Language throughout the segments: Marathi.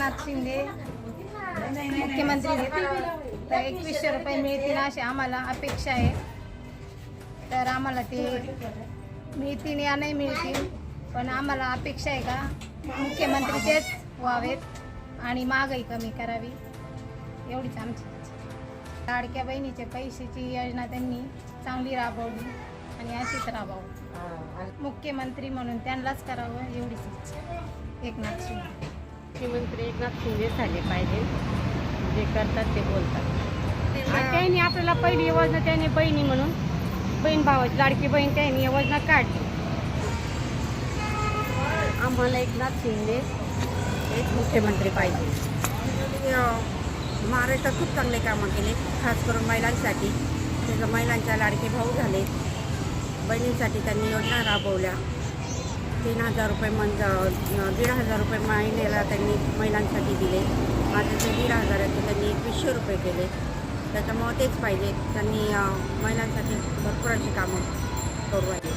एकनाथ शिंदे. मुख्यमंत्री तर एकवीसशे रुपये मिळतील अशी आम्हाला अपेक्षा आहे. तर आम्हाला ते मिळतील या नाही मिळतील पण आम्हाला अपेक्षा आहे का? मुख्यमंत्री तेच व्हावेत आणि महागाई कमी करावी. एवढीच आमची. लाडक्या बहिणीचे पैशाची योजना त्यांनी चांगली राबवली आणि अशीच राबवली मुख्यमंत्री म्हणून त्यांनाच करावं एवढीच इच्छा. एकनाथ शिंदे. मुख्यमंत्री एकनाथ शिंदे झाले पाहिजे. जे करतात ते बोलतात. आणि त्यांनी आपल्याला पहिली योजना त्यांनी बहिणी म्हणून. बहीण भावाची लाडकी बहीण त्यांनी योजना काढली. आम्हाला एकनाथ शिंदे एक मुख्यमंत्री पाहिजे. महाराष्ट्रात खूप चांगले कामं केले. खास करून महिलांसाठी. त्याचं महिलांच्या लाडके भाऊ झाले. बहिणींसाठी त्यांनी योजना राबवल्या. तीन हजार रुपये मंज दीड हजार रुपये महिन्याला त्यांनी महिलांसाठी दिले. आता ते दीड हजाराचे त्यांनी एकवीसशे रुपये केले. त्याच्यामुळं तेच पाहिजे. त्यांनी महिलांसाठी भरपूर अशी कामं करू राहिले.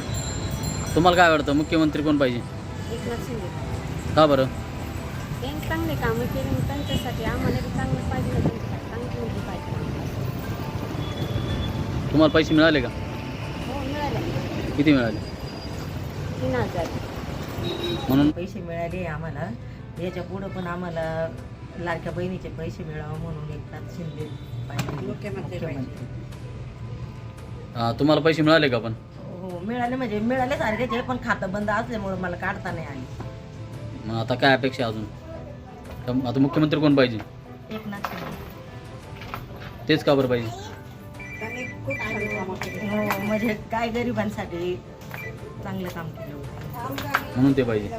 तुम्हाला काय वाटतं? मुख्यमंत्री कोण पाहिजे? एकनाथ शिंदे. का बरं? त्यांनी चांगले कामं केली त्यांच्यासाठी आम्हाला चांगलं पाहिजे चांगली पाहिजे. तुम्हाला पैसे मिळाले का? हो मिळाले. किती मिळाले? तीन हजार. म्हणून पैसे मिळाले आम्हाला. याच्या पुढं पण आम्हाला लाडक्या बहिणीचे पैसे मिळावं म्हणून एकनाथ शिंदे पाहिजे मुख्यमंत्री पाहिजे. तुम्हाला पैसे मिळाले का पण? हो मिळाले म्हणजे मिळाले सारखेच पण खातं बंद असल्यामुळे मला काढता नाही आले. मग आता काय अपेक्षा अजून? आता मुख्यमंत्री कोण पाहिजे? एकनाथ शिंदे. तेच का बरं पाहिजे? त्यांनी खूप छान कामं केली. हो म्हणजे काय गरिबांसाठी चांगलं काम केलं. म्हणून ते पाहिजे.